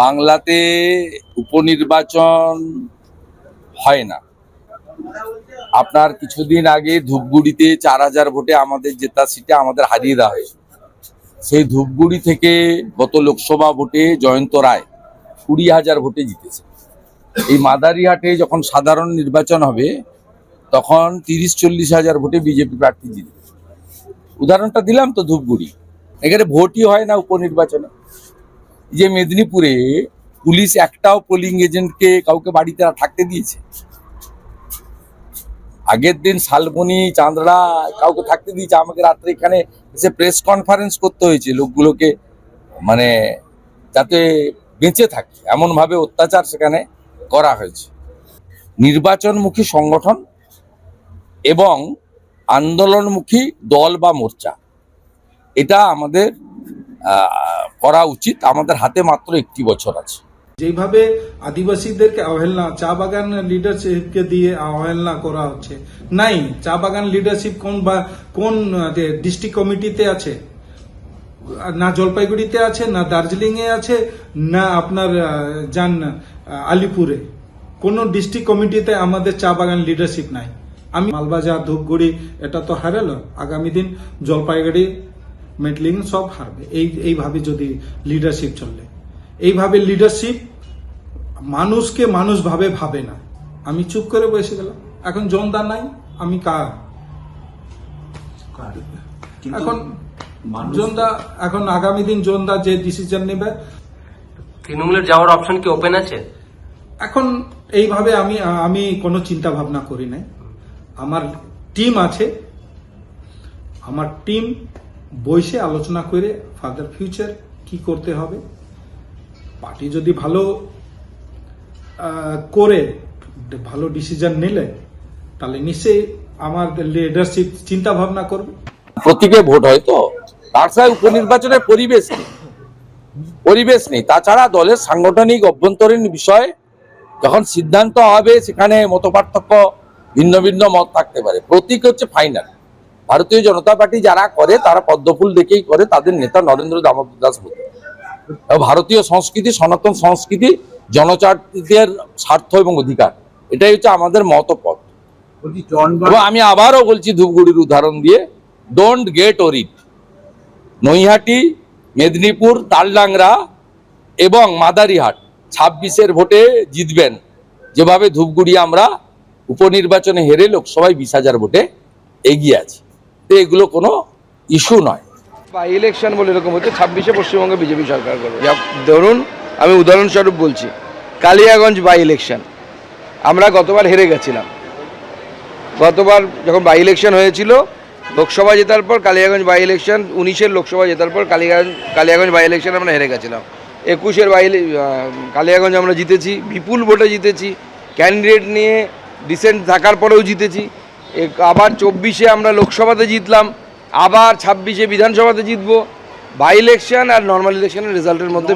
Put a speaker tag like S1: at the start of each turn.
S1: বাংলাতে উপনির্বাচন হয় না। আপনার কিছুদিন আগে ধূপগুড়িতে চার হাজার ভোটে আমাদের জেতা সিটে আমাদের হারিয়ে দেওয়া হয়েছে। সেই ধূপগুড়ি থেকে গত লোকসভা ভোটে জয়ন্ত রায় কুড়ি হাজার ভোটে জিতেছে। এই মাদারিহাটে যখন সাধারণ নির্বাচন হবে, তখন তিরিশ চল্লিশ হাজার ভোটে বিজেপি প্রার্থী জিতবে। উদাহরণটা দিলাম তো ধূপগুড়ি। এখানে ভোটই হয় না উপনির্বাচনে। যে মেদিনীপুরে পুলিশ একটাও পোলিং এজেন্টকে কাউকে বাড়িতে থাকতে দিয়েছে। আগের দিন শালবনি, চাঁদড়া কাউকে থাকতে দিয়েছে। আমাকে রাত্রে এখানে এসে প্রেস কনফারেন্স করতে হয়েছে লোকগুলোকে মানে যাতে বেঁচে থাকে। এমনভাবে অত্যাচার সেখানে করা হয়েছে। নির্বাচনমুখী সংগঠন এবং আন্দোলনমুখী দল বা মোর্চা, এটা আমাদের করা উচিত। আমাদের হাতে মাত্র একটি বছর আছে।
S2: যেভাবে আদিবাসীদেরকে অবহেলনা, চা বাগান লিডারশিপকে দিয়ে অবহেলনা করা হচ্ছে। নাই, চা বাগান লিডারশিপ কোন বা, কোন ডিস্ট্রিক্ট কমিটিতে আছে? না জলপাইগুড়িতে আছে, না দার্জিলিং এ আছে, না আপনার যান আলিপুরে। কোন ডিস্ট্রিক্ট কমিটিতে আমাদের চা বাগান লিডারশিপ নাই। আমি মালবাজার, ধূপগুড়ি, এটা তো হারালো। আগামী দিন জলপাইগুড়ি মেটলিং সব হারবে। এই এইভাবে যদি লিডারশিপ চললে এইভাবে লিডারশিপ মানুষকে মানুষ ভাবে ভাবে না। আমি চুপ করে বসে গেলাম। এখন জনদা নাই আমি কার? এখন জনদা এখন আগামী দিন জনদা যে ডিসিশন নেবে
S3: তৃণমূলের যাওয়ার অপশন কি ওপেন আছে?
S2: এখন এইভাবে আমি আমি কোনো চিন্তা ভাবনা করি নাই। আমার টিম আছে। আমার টিম বসে আলোচনা করে ফার্দার ফিউচার কি করতে হবে? পার্টি যদি ভালো করে, ভালো ডিসিশন নিলে, তাহলে নিশ্চয়ই আমার লিডারশিপ চিন্তা ভাবনা করবে।
S1: প্রতীকে ভোট হয় তো? তাছাড়া উপনির্বাচনের পরিবেশ নেই পরিবেশ নেই। তাছাড়া দলের সাংগঠনিক অভ্যন্তরীণ বিষয়, যখন সিদ্ধান্ত হবে, সেখানে মতপার্থক্য ভিন্ন ভিন্ন মত থাকতে পারে। প্রতীক হচ্ছে ফাইনাল ভারতীয় জনতা পার্টি যারা করে তারা পদ্মফুল দেখেই করে তাদের নেতা নরেন্দ্র দামোদর দাস মোদী ভারতীয় সংস্কৃতি সনাতন সংস্কৃতি জনজাতিদের স্বার্থ এবং অধিকার এটাই হচ্ছে আমাদের মতপথ। এবং আমি আবারও বলছি ধূপগুড়ির উদাহরণ দিয়ে don't get worried Naihati Medinipur Taldangra এবং মাদারিহাট ছাব্বিশের ভোটে জিতবেন। যেভাবে ধূপগুড়ি আমরা উপনির্বাচনে হেরে লোকসভায় বিশ হাজার ভোটে এগিয়ে আছি। এগুলো কোনো ইস্যু নয়।
S4: বা ইলেকশন বলে এরকম হচ্ছে ছাব্বিশে পশ্চিমবঙ্গে বিজেপি সরকার করবে। ধরুন আমি উদাহরণস্বরূপ বলছি কালিয়াগঞ্জ বাই ইলেকশন আমরা গতবার হেরে গেছিলাম। গতবার যখন বাই ইলেকশন হয়েছিল লোকসভা জেতার পর কালিয়াগঞ্জ বাই ইলেকশন উনিশের লোকসভা জেতার পর কালিয়াগঞ্জ কালিয়াগঞ্জ বাই ইলেকশন আমরা হেরে গেছিলাম। একুশের বাই কালিয়াগঞ্জ আমরা জিতেছি বিপুল ভোটে জিতেছি। ক্যান্ডিডেট নিয়ে ডিসেন্ট থাকার পরেও জিতেছি। আবার চব্বিশে আমরা লোকসভাতে জিতলাম আবার ছাব্বিশে বিধানসভাতে জিতবো বাই ইলেকশন আর নর্মাল ইলেকশনের রেজাল্টের মধ্যে